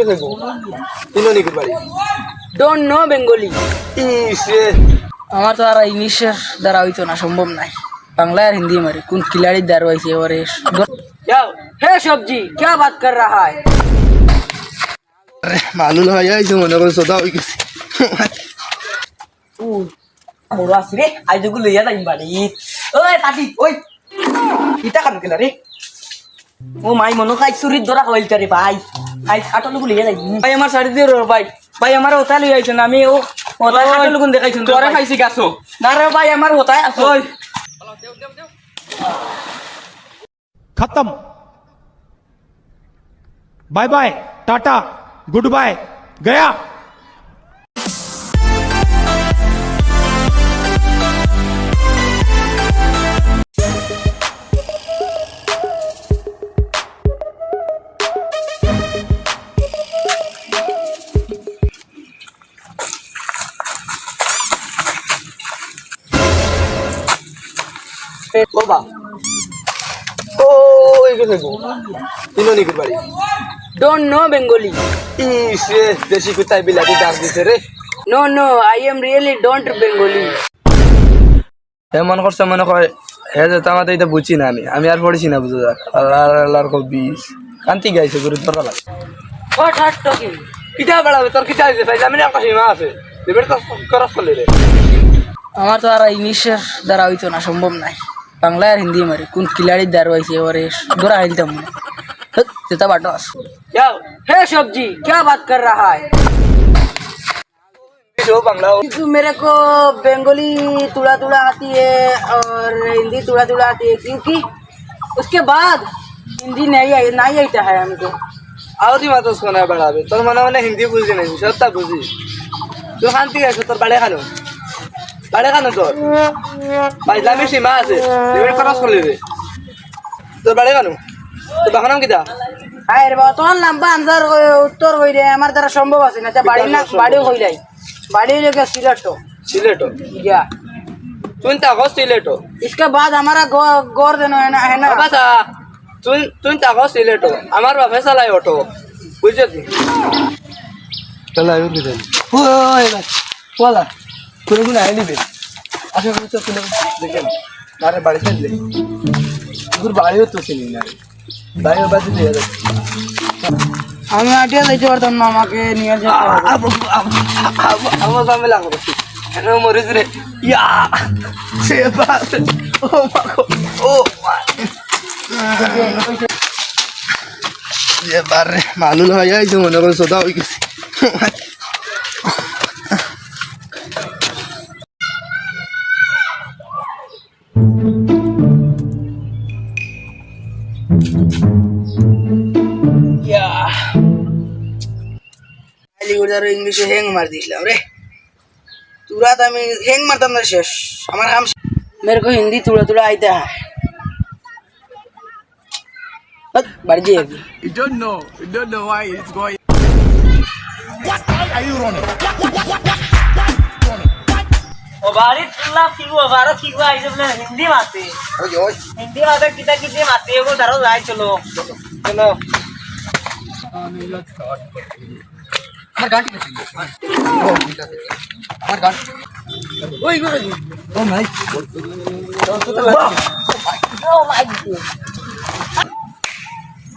কি থাকব? তিনো নাকি বাড়ি? ডোন্ট নো বেঙ্গলি ইসে আমার তো আর ইংলিশের দ্বারা হইতো না সম্ভব নাই। বাংলা আর হিন্দি মারি কোন খিলাড়ির দ্বারা হয়েছে এবারে? হে সবজি কে বাত কর রাহা হ্যায়? মালুল হয়ে যাইছে মনে করো সোদা হয়ে গেছে। বড় আসি রে আইজগুলো ইয়া নাই বাড়ি। ওই তাতি ওই। ইটা কাম কেলা রে? ও মাই মনো কাজ চুরির ধরা হইল তারে ভাই। আই খাটল গুলি যাই। ভাই আমার শাড়ি দিয়ে রো ভাই। ভাই আমার ওটা লই আইছেন আমি ও ওটা খাটল গুন দেখাইছেন তোরে খাইছি গাছো। না রে ভাই আমার ওটা ওই। খতম। Bye bye tata good bye Gaya. গো বাড়ি? ডোন্ট নো বেঙ্গলি ইস দেশি কুত্তায় বিলাতি ডাক দিছে রে? No no I am really don't Bengali এমন করছে মনে হয় হে যে তামাতে এটা বুঝি না আমি। আমি আর পড়েছি না বুঝো যাক। আল্লাহ আল্লাহর কো বিষ। কান্তি গাইছে গুরু ধরা লাগে হোয়াট হার্ট টকিং কিটা বেড়াবে? তোর কিটা আছে ভাই আমি একটা সীমা আছে। এবার তো খরচ করলে রে। আমার তো আর ইংলিশের দ্বারা হইতো না সম্ভব নাই। बांग्ला यार हिंदी मारे कोण किलाडीत दारवायची वरेश गोरा आहे त्यामुळे त्याचा वाटवास हे शब्द जी क्या बात कर रहा है? जो बांग्ला तू मेरे को बंगाली थोड़ा थोड़ा आती है और हिंदी थोड़ा थोड़ा आती है क्योंकि उसके बाद हिंदी नहीं आई नहीं आता है हमको। और मत तो उसको ना बढ़ा दे। तो मना मना हिंदी बुझी नहीं सत्ता बुझी। तो शांति है तो बड़े खालो বাড়ি খানো তোর বাইজামি সীমা আছে এবার খরচ করলি রে তোর বাড়ি খানো তোর বাখানাম কিতা হ্যাঁ রে বাবা তোমার লম্বা আনসার উত্তর হই রে আমার দ্বারা সম্ভব আছে না আচ্ছা, বাড়ি না বাড়িও হই নাই বাড়ি लेके सिलेक्ट हो সিলেটো गया তুই তাকো সিলেটো इसके बाद हमारा गौ- गौर देना है ना है ना বাবা তুই তুই তাকো সিলেটো আমার বাপে চালাই অটো বুঝছো তুই চালাই উঠে যাই ওই বলা কোনো কোনো বে আশা করি তো কোনো দেখেন আরে বাড়ি থাকলে তোর বাড়িও তো চিনি না বাড়িও বাড়ি দিয়ে যাচ্ছে আমি আটিয়া যাইতে পারতাম না আমাকে নিয়ে যেতে আমার কেন মরিস রে ইয়া সে ও মা ও মা এবারে মালুল হয়ে যাইছে মনে করে সোদা হয়ে গেছে খালি করে ইংলিশে হ্যাং মার দিছিলাম রে। তুরাত আমি হ্যাং মারতাম না শেষ। আমার হাম মেরে কো হিন্দি তুড়া তুড়া আইতে হ্যাঁ। বাড়ি যেয়ে You don't ধরো যাই চলো। চলো। ও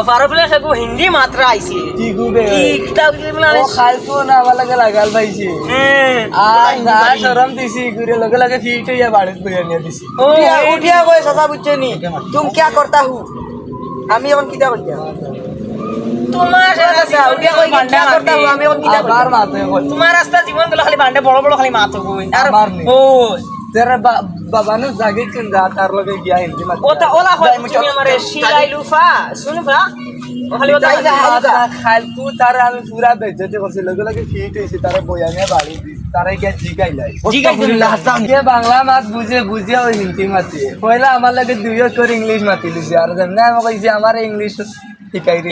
বারো বেলা সেগু হিন্দি মাত্রা আইছি কি গুবে কিটা বলে ও খালতো না লাগে লাগাল পাইছি। আর না শরম দিছি গুরে লগে লগে ফিট হইয়া বাড়িত বইয়া নিয়ে দিছি। ও উঠিয়া কই সাসা বুঝছনি তুমি কি করতা হু? আমি এখন কিটা করতে তোমার রাস্তা জীবন খালি বান্ডে বড় বড় খালি মাতো কই আর ও বাবা নো জাগে তার লগে গিয়া হিন্দি মাতে ওটা ওলা হয় তুমি আমারে শিলাই লুফা শুনু খালি কথা যাই, যাই, যাই। আমি পুরা বেজ্জতি করছি। লগে লগে ফিট হয়েছে তারে বয়ানে বাড়ি দিস তারে গিয়ে জিগাই লাই। কে বাংলা মাত বুঝে বুঝে ওই হিন্দি মাতি। পয়লা আমার লাগে দুই করে ইংলিশ মাতি লিছে আর যেমনি আমি কইছি আমার ইংলিশ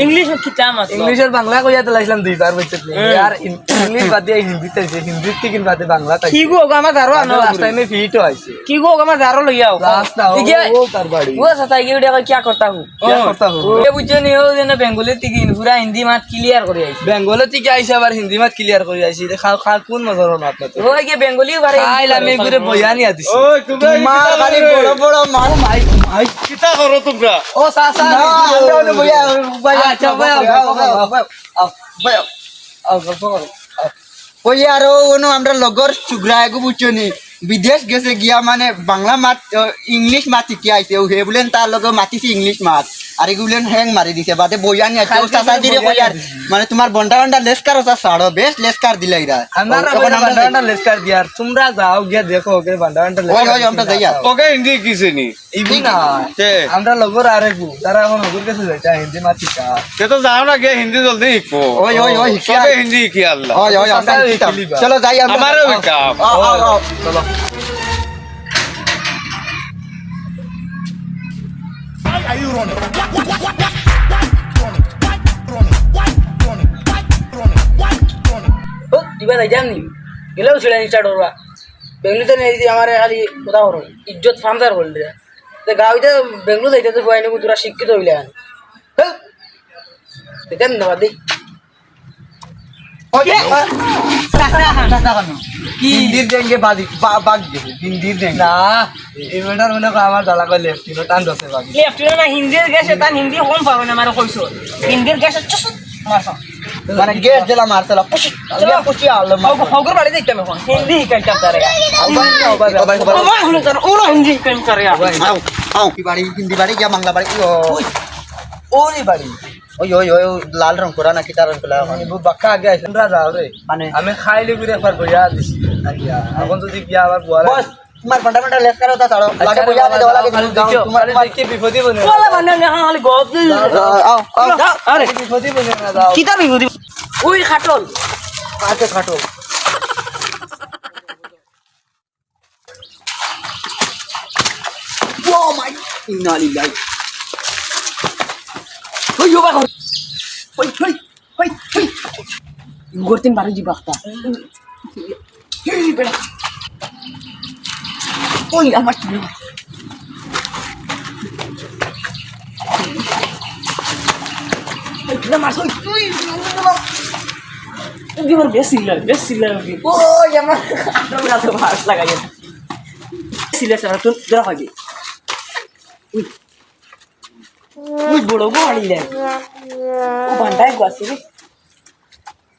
ইংলিশ কিতাম আছে? ইংলিশের বাংলা কইয়া দিলাইছিলাম দুইবার বইছে আর ইংলিশ বাদ দিয়ে হিন্দিতে আছে হিন্দি থেকে বাদে বাংলা তাই কি গো আমার ধারো আনো। লাস্ট টাইমে ফিট হইছে কি গো আমার ধারো লইয়াও লাস্ট না ও তার বাড়ি ও সাতাই গিয়ে ওটা কি করতা হু? কি করতা হু? এ বুঝে নি ও যেন বেঙ্গলি থেকে পুরা হিন্দি মাত ক্লিয়ার করে আইছে বেঙ্গলি থেকে আইছে আবার হিন্দি মাত ক্লিয়ার করে আইছে খাও খাও কোন মজার না আপনার ও গিয়ে বেঙ্গলি বারে আইলা আমি ঘুরে বইয়া নি আদিছি ও তুমি মা খালি বড় বড় মার মাইক মাইক কিতা করো তোমরা? ও সাসা না বইয়া আচ্ছা ওই আর ওনো আমরা লগর চুগরা এগো বুঝছনি বিদেশ গেছে গিয়া মানে বাংলা মাত ইংলিশ মাত কি আইছে হে বলেন তার লগে মাতিছে ইংলিশ মাত আর এগুলেন হ্যাং মারি দিছে বাদে বইয়া নিয়ে আছে ও চাচা দিরে কইয়ার মানে তোমার বন্ডা বন্ডা লেসকার ওটা সাড়ো বেশ লেসকার দিলা ইরা আমরা আমরা বান্ডা বান্ডা লেস কর দিয়ার তোমরা যাও গিয়ে দেখো ওকে বান্ডা বান্ডা ওই ওই আমরা যাই ওকে হিন্দি কিছে নি? ইবি না কে? আমরা লগর আরে গু তারা এখন লগর কাছে যাইতা হিন্দি মাত শিখা সে তো যাও না গে হিন্দি জলদি শিখব। ওই ওই ওই শিখি সবে হিন্দি শিখি আল্লাহ। ওই ওই আমরা চাচা শিখতাম। খেলিবা। চলো। আমরা আমারও শিখাও। আও, আও, আও। চলো ও দিবা যাই জানি গেলেও ছিল স্টার্ট করবা বেঙ্গলিতে নেই আমার খালি কথা করো ইজ্জত ফামদার করলে তো গাঁওতে বেঙ্গলুর যাইতে তো হয়নি তোরা শিক্ষিত হইলে দিতেন না বাদি হিন্দির দেঙ্গে বাদি বা- বাগ গেছে হিন্দির দেঙ্গে না ইভেন্টার মনে কর আমার দালা কই লেফট টিনো টান দছে বাকি লেফট না হিন্দির গেছে তার হিন্দি কম পাবে না আমার কইছো হিন্দির গেছে চুস মারছো মানে গেট দিলা মারতলা পুষি চলো। পুষি আলো হগর বাড়ি যাইতাম এখন হিন্দি শিখাইতাম তারে মার ওমা তার ওরা হিন্দি শিখাইম করে আও আও কি বাড়ি হিন্দি বাড়ি গিয়া বাংলা বাড়ি ও ওরি বাড়ি ওই ওই ওই ওই লাল রং করা না কিতা রং করা? আমি বহুত বাক্কা আগে আইছেন আমরা যাও রে। মানে? আমি খাইলে ঘুরে একবার বইয়া দিছি। আইয়া এখন যদি গিয়া আবার বুয়া বস তোমার ঘণ্টা ঘণ্টা লেস করো তা ছাড়ো লাগে বইয়া দে দেওয়া লাগে তোমার তোমার দেখি বিপদই বনে বলা বান্না না খালি গপ। আও আও আরে বিপদই বনে না যাও। কিতা বিভূতি ওই খাটল। কাটে কাটো ও মাই ইন্না লিল্লাহি। ওই যোবা কর ওই ওই ওই ওই গর্তিন বাড়ি যাবা একটা ওই আমার কি আমার বেশ সিলার বেশ সিলার ওই আমার আমরা তো ভাস লাগাই আনিলে ও বান্ডায় গো আসি রে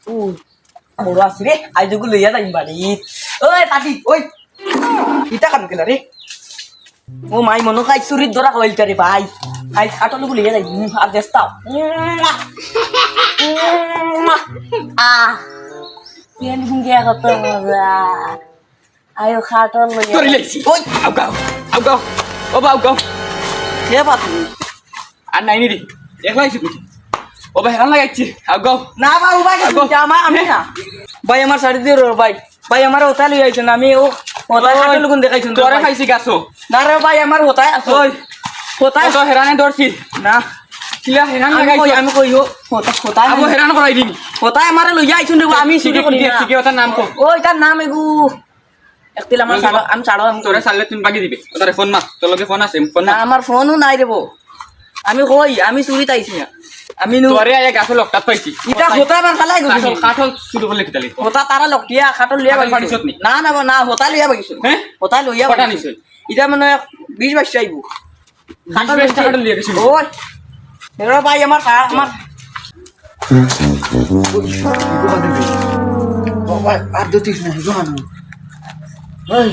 ও বড় আসি রে আই যোগু লইয়া যাই বাড়ি ওই পাটি ওই ইটা কাম কেলা রে ও মাই মনো খাই চুরির ধরা হইল রে ভাই আই লোক লইয়া যাই আর দেস্তাও আ পেন হিঙ্গিয়া কত মজা আয়ো খাটো লইয়া ওই আও গাও আও গাও ও বাও গাও সে পাতি আর নাই নি একলাই আইছি বুঝি ও ভাই হান লাগাইছি আও গাও না বাবু ভাই আমার আমি না। ভাই আমার শাড়ি দিয়ে রো ভাই। ভাই আমার ওটা লই আইছেন আমি ও ওটা কাটে লগুন দেখাইছেন তোরে খাইছি গাছো। না রে ভাই আমার আছে। ওই। ওটাই তো হেরানে ধরছি। না। কিলা হেরান লাগাইছি আমি কই ও ওটা ওটাই আবো হেরান করাই দিনি ওটাই আমার লই আইছেন রে আমি চুরি করি না। ঠিক ওটার নাম কো। ওই তার নাম এগু। একতিল আমার আমি ছাড়ো আমি তোরে সালে তুমি বাকি দিবি। তোরে ফোন মার। তোর লগে ফোন আছে ফোন না আমার ফোনও নাই রে বো আমি কই আমি চুরি তাইছি না। আমি নু তোরে আয়া গাছো লকটাত পাইছি। ইটা হোতা আমার খালাই গেছি কাঠল কাঠল শুরু করলে কিতালি হোতা তারা লকটিয়া খাটল লিয়া বাগিছো পারিছত নি? না না না হোতা লিয়া বাগিছো হ্যাঁ? হোতা লইয়া কটা বাগিছো নিছিল? ইটা মানে বিশ বাইশ চাইব খাটল বেস্টা খাটল লিয়ে গেছিল ওই এরা ভাই আমার আমার বাবা আর দুতিস না হানু ওই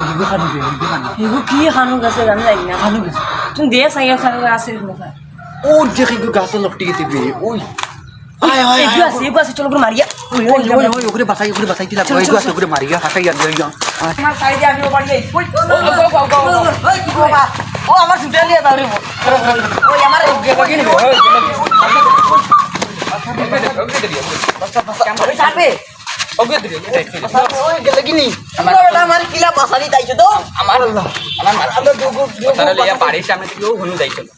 কি খানু গাছে জানি না। হানু গেছে। তুমি দে সাইয়া খানু আছে না ও দেখি গাছো লকটি গেতে বে ওই মারিয়া ওগরে বাসাই ওগরে বাসাই দিলা ওই গাছ ওগরে মারিয়া হাসাই আর আমি ও আমার ছুটে লিয়া দাও রে ওই আমার আমার কিলা বাসানি তাইছো তো আমার আমার আমরা দুগু দুগু তারা লিয়া বাড়ির সামনে থেকেও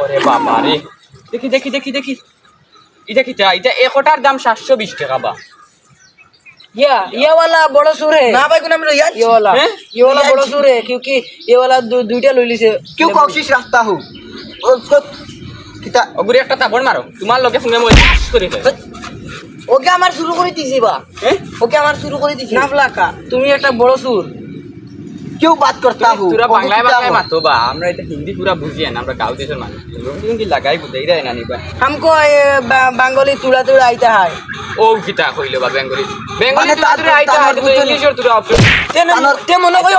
ওরে বাবা রে দেখি দেখি দেখি দেখি এটা কি এটা একটার দাম সাতশো বিশ টাকা বা ये ये वाला बड़ा सुर है ना भाई कुना मेरे यार ये वाला हैं? ये वाला बड़ा सुर है क्योंकि ये वाला दो दुईटा लुली से क्यों कोशिश रखता हूँ उसको किता ওগুরি একটা তাবড় মারো তোমার লোকে সঙ্গে মই চাষ করে দেয় ওকে আমার শুরু করে দিছি বা হ্যাঁ ওকে আমার শুরু করে দিছি নাফলা কা তুমি একটা বড় সুর কেউ বাদ করতে আহু বাংলায় বাংলায় বা আমরা এটা হিন্দি পুরা বুঝি না আমরা গাঁও দেশের মানুষ। কি লাগাই বুঝাই রে না নিবা। হামকো বাঙালি তুলা তুলা আইতা হয়। ও কিতা কইলো বা বেঙ্গলি? বেঙ্গলি মানে হয় ইংলিশ তে মনে কই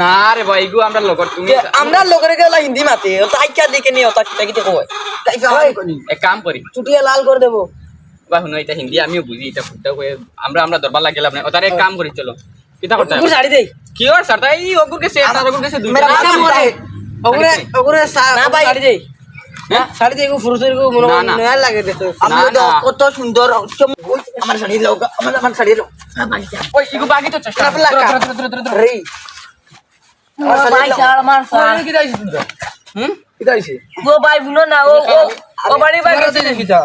না রে ভাই গো আমরা লগর তুমি আমরা লগরে গেলা হিন্দি মাতে ও দিকে নিও তা কিতা কয়। তাই হয় এক কাম করি। চুটিয়া লাল করে দেবো। বা হুনো এটা হিন্দি আমিও বুঝি এটা ফুটা কই আমরা আমরা দরবার লাগিলাম না। ও কাম করি চলো। কিতা করতে হবে? ওগুলো শাড়ি দেই। কি ওর স্যার তাই ওগুর কাছে আপনার ওগুর কাছে দুই মেরা টাকা। বাবা মরে। ওগুরে ওগুরে না ভাই। শাড়ি দেই। হ্যাঁ? শাড়ি দেই গো ফুরুসের গো মনে না, না। নয়া লাগে দেখো। কত সুন্দর। আমার শাড়ি লাও আমার আমার শাড়ি লাও ওই ইগু বাকি তো চেষ্টা নাফলা কা। ধরো, ধরো, ধরো, ধরো, ধরো। রে। আমার শাড়ি কি দাইছি তুমি হুম? কি দাইছি ও ভাই বুনো না ও ও ও বাড়ি দিনে কিটা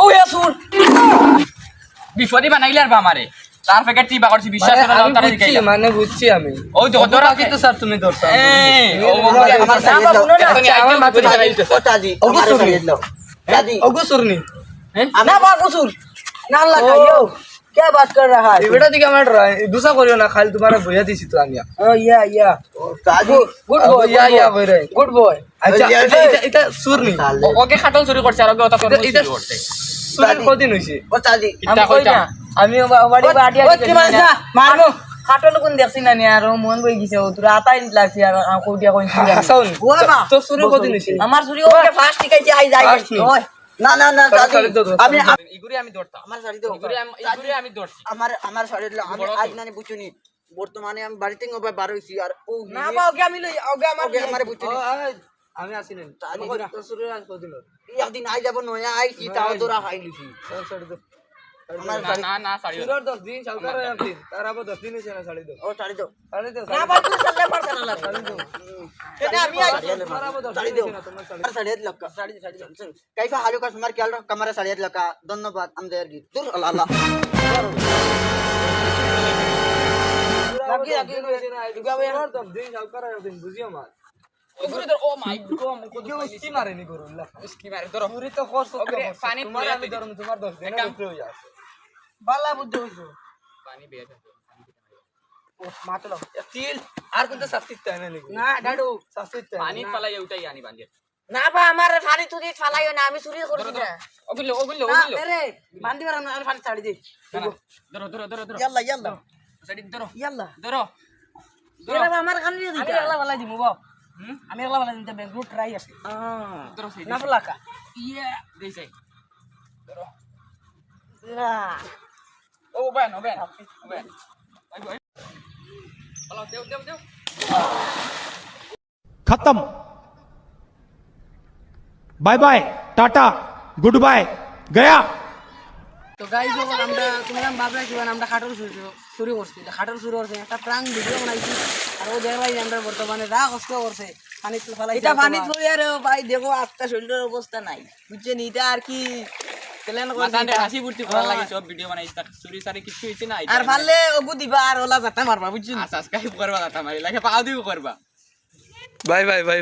ও ইয়া শুন বিপদে বানাইলে আর বা আমারে তার প্যাকেট তুই বিশ্বাস করে মানে বুঝছি আমি। ওই তো তোরা কিন্তু স্যার তুমি ধরছো দাদি অগুসুরনি দাদি অগুসুরনি না। বা অগুসুর না। क्या बात कर रहा है बेटा देखिए दूसरा करियो ना खाली तुम्हारा भैया थी तो या गुड बॉय या गुड बॉय अच्छा इधर ओके खाटल चोरी আর ওকে ওটা করছে। আমি আমি বর্তমানে আমি বাড়িতে বারো হয়েছি আর ও না বা ওকে আমি লই ওকে আমার ওকে আমি আসি নাই। তাহলে তো সুরের আজ কদিন একদিন আই যাব নয়া আইছি তাও তোরা খাই লিছি আমার না শাড়ি না না সারি সুরের দশ দিন সরকার একদিন তার আবার দশ দিন হয়েছে না শাড়ি দাও ও শাড়ি দাও শাড়ি দাও না বা তুই চলে পারছ না লাগা এটা আমি আই তার আবার দশ শাড়ি দিন দাও হয়েছে না তোমার শাড়ি আমার শাড়ি লক্কা। শাড়ি শাড়ি কাইফা হালু কা সুমার খেয়াল রাখ কামারে শাড়ি লক্কা। ধন্যবাদ আমদের গীত দূর আল্লাহ আল্লাহ। রাখি রাখি হয়েছে না সুরের দশ দিন সরকার একদিন বুঝিও মা। না না না বা আমার ফানি তুই ফালাইও না আমি চুরি করছি না ওগুলো ওগুলো ওগুলো রে বান্দি বার আমি ফানি ছাড়ি দে ধরো ধরো ধরো ধরো ইয়াল্লা ইয়াল্লা সাইড ধরো ইয়াল্লা ধরো এরা আমার আমি বালাই দিমু আমি একলা বালাই দিতে ব্যাংক রুট ট্রাই আছে ধরো সাইড না ফলাকা ইয়া দেই সাই না ও বেন ও বেন ও বেন আই ভাই হলো দেও দেও দেও खत्म bye bye tata goodbye गया তো গাই যখন আমরা তোমরা কি আমরা খাটল চুরি চুরি করছি। খাটল চুরি করছে। একটা প্রাং ভিডিও বানাইছি। আর ও দেখলাই আমরা বর্তমানে যা কষ্ট করছে পানি তো ফেলাই এটা পানি তো আর ভাই দেখো আজকে শরীরের অবস্থা নাই। বুঝছেন এটা আর কি হাসি ফুর্তি করার লাগে সব ভিডিও বানাই চুরি সারি কিছু হইছে না আর পারলে ওগু দিবা আর ওলা যাতা মারবা বুঝছি সাবস্ক্রাইব করবা দাতা মারি লাগে পাও দিও করবা। Bye bye bye.